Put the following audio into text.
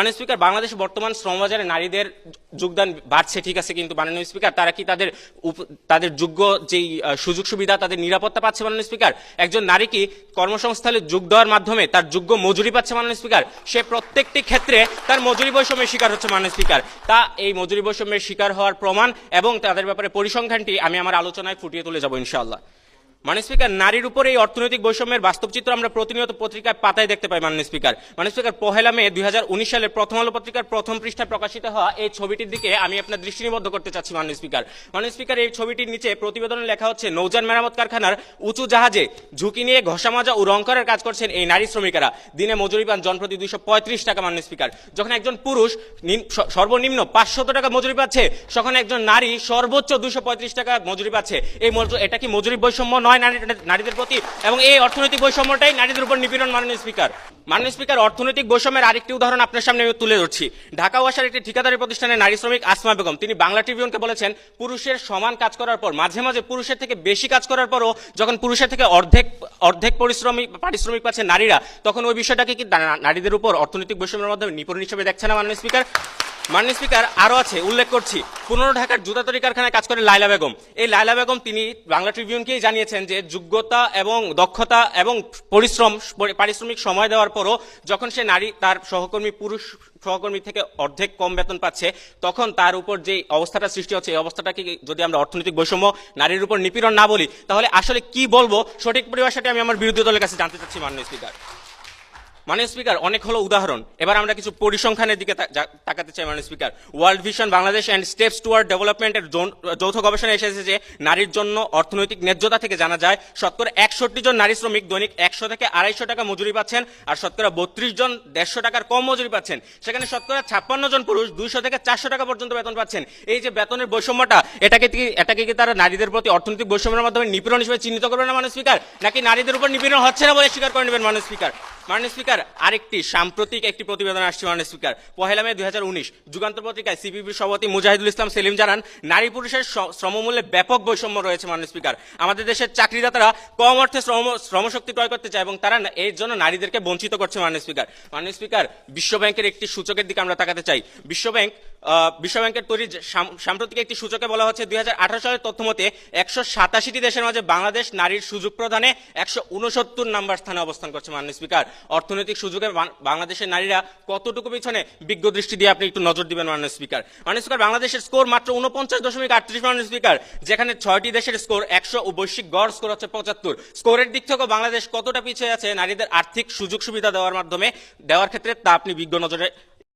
মাননীয় স্পিকার, বাংলাদেশে বর্তমান শ্রমবাজারে নারীদের যোগদান বাড়ছে, ঠিক আছে, কিন্তু মাননীয় স্পিকার, তারা কি তাদের তাদের যোগ্য যেই সুযোগ সুবিধা, তাদের নিরাপত্তা পাচ্ছে মাননীয় স্পিকার? একজন নারী কি কর্মসংস্থানে যোগ দেওয়ার মাধ্যমে তার যোগ্য মজুরি পাচ্ছে মাননীয় স্পিকার? সে প্রত্যেকটি ক্ষেত্রে তার মজুরি বৈষম্যের শিকার হচ্ছে মাননীয় স্পিকার। তা এই মজুরি বৈষম্যের শিকার হওয়ার প্রমাণ এবং তাদের ব্যাপারে পরিসংখ্যানটি আমি আমার আলোচনায় ফুটিয়ে তুলে যাব, ইনশাআল্লাহ। মাননীয় স্পিকার, নারীর উপর এই অর্থনৈতিক বৈষম্যের বাস্তব চিত্র আমরা প্রতিনিয়ত পত্রিকায় পাতায় দেখতে পাই, মাননীয় স্পিকার। মাননীয় স্পিকার, পহেলা মে দুই সালের প্রথম আলো পত্রিকার প্রথম পৃষ্ঠায় প্রকাশিত হওয়া এই ছবিটির দিকে আমি আপনার দৃষ্টি নিবদ্ধ করতে চাচ্ছি, মাননীয় স্পিকার। মাননীয় স্পিকার, এই ছবিটির নিচে প্রতিবেদনে লেখা হচ্ছে নৌযান মেরামত কারখানার উঁচু জাহাজে ঝুঁকি নিয়ে ঘষা মাজা ও রং করার কাজ করছেন এই নারী শ্রমিকেরা। দিনে মজুরি পান জনপ্রতি দুইশো পঁয়ত্রিশ টাকা, মাননীয় স্পিকার। যখন একজন পুরুষ সর্বনিম্ন পাঁচশত টাকা মজুরি পাচ্ছে, তখন একজন নারী সর্বোচ্চ দুইশো পঁয়ত্রিশ টাকা মজুরি পাচ্ছে। এই এটা কি মজুরি বৈষম্য নয় নারী- নারীদের প্রতি এবং এই অর্থনৈতিক বৈষম্যটাই নারীদের উপর নিপীড়ন মাননীয় স্পিকার। মাননীয় স্পিকার, অর্থনৈতিক বৈষম্যের আরেকটি উদাহরণ আপনার সামনে আমি তুলে ধরছি। ঢাকা ওয়াসার একটি ঠিকাদারি প্রতিষ্ঠানের নারী শ্রমিক আসমা বেগম, তিনি বাংলা ট্রিবিউনকে বলেছেন, পুরুষের সমান কাজ করার পর, মাঝে মাঝে পুরুষের থেকে বেশি কাজ করার পরও যখন পুরুষের থেকে অর্ধেক অর্ধেক পরিশ্রমিক পারিশ্রমিক পাচ্ছে নারীরা, তখন ওই বিষয়টাকে কি নারীদের উপর অর্থনৈতিক বৈষম্যের মাধ্যমে নিপুণ হিসেবে দেখছে না মাননীয় স্পিকার? মাননীয় স্পিকার আরও আছে, উল্লেখ করছি। পুনর ঢাকার জুতা তৈরি কারখানায় কাজ করে লাইলা বেগম। এই লাইলা বেগম তিনি বাংলা ট্রিবিউনকেই জানিয়েছেন যে যোগ্যতা এবং দক্ষতা এবং পরিশ্রম, পারিশ্রমিক সময় দেওয়ার পরও যখন সে নারী, তার সহকর্মী, পুরুষ সহকর্মী থেকে অর্ধেক কম বেতন পাচ্ছে, তখন তার উপর যে অবস্থাটা সৃষ্টি হচ্ছে, এই অবস্থাটাকে যদি আমরা অর্থনৈতিক বৈষম্য নারীর উপর নিপীড়ন না বলি, তাহলে আসলে কি বলব? সঠিক পরিভাষাটি আমি আমার বিরোধী দলের কাছে জানতে চাচ্ছি, মাননীয় স্পিকার। মাননীয় স্পিকার, অনেক হলো উদাহরণ। এবার আমরা কিছু পরিসংখ্যানের দিকে তাকাতে চাই মাননীয় speaker. World vision, Bangladesh and steps toward ডেভেলপমেন্টের যৌথ গবেষণা এসেছে যে, নারীর জন্য অর্থনৈতিক ন্যায্যতা থেকে জানা যায়, শতকরা একষট্টি জন নারী শ্রমিক দৈনিক একশো থেকে আড়াইশো টাকা মজুরি পাচ্ছেন আর শতকরা বত্রিশ জন দেড়শো টাকার কম মজুরি পাচ্ছেন। সেখানে শতকরা ছাপ্পান্ন জন পুরুষ দুইশো থেকে চারশো টাকা পর্যন্ত বেতন পাচ্ছেন। এই যে বেতনের বৈষম্যটা, এটাকে এটাকে কি তারা নারীদের প্রতি অর্থনৈতিক বৈষম্যের মাধ্যমে নিপীড়ন হিসেবে চিহ্নিত করবে না মাননীয় স্পিকার? নাকি নারীদের উপর নিপীড়ন হচ্ছে না বলে স্বীকার করে নেবেন মাননীয় স্পিকার? মাননীয় স্পিকার আরেকটি সাম্প্রতিক একটি প্রতিবেদন আসছে মাননীয় স্পিকার। পহেলা মে দুই যুগান্তর পত্রিকায় সিপিবি সভাপতি মুজাহিদুল ইসলাম সেলিম জানান নারী পুরুষের শ্রমমূল্যে ব্যাপক বৈষম্য রয়েছে মাননীয় স্পিকার। আমাদের দেশের চাকরিদাতারা কম অর্থে শ্রম শ্রমশক্তি ক্রয় করতে চায় এবং তারা এর জন্য নারীদেরকে বঞ্চিত করছে মাননীয় স্পিকার। মাননীয় স্পিকার বিশ্ব ব্যাংকের একটি সূচকের দিকে আমরা তাকাতে চাই। বিশ্ব ব্যাংক আহ, বিশ্ব ব্যাংকের তৈরি সাম্প্রতিক একটি সূচকে বলা হচ্ছে দুই হাজার আঠারো সালের তথ্য মতে একশো সাতাশিটি দেশের মাঝে বাংলাদেশ নারীর সুযোগ প্রদানে একশো উনসত্তর নাম্বার স্থানে অবস্থান করছে মাননীয় স্পিকার। অর্থনৈতিক সুযোগে বাংলাদেশের নারীরা কতটুকু পিছনে? বিজ্ঞ দৃষ্টি দিয়ে আপনি একটু নজর দিবেন, মাননীয় স্পিকার। মাননীয় স্পিকার, বাংলাদেশের স্কোর মাত্র উনপঞ্চাশ দশমিক আটত্রিশ, মাননীয় স্পিকার। যেখানে ছয়টি দেশের স্কোর, একশো ও বৈশ্বিক গড় স্কোর হচ্ছে পঁচাত্তর। স্কোরের দিক থেকেও বাংলাদেশ কতটা পিছিয়ে আছে? নারীদের আর্থিক সুযোগ সুবিধা দেওয়ার মাধ্যমে, দেওয়ার ক্ষেত্রে তা আপনি বিজ্ঞ নজরে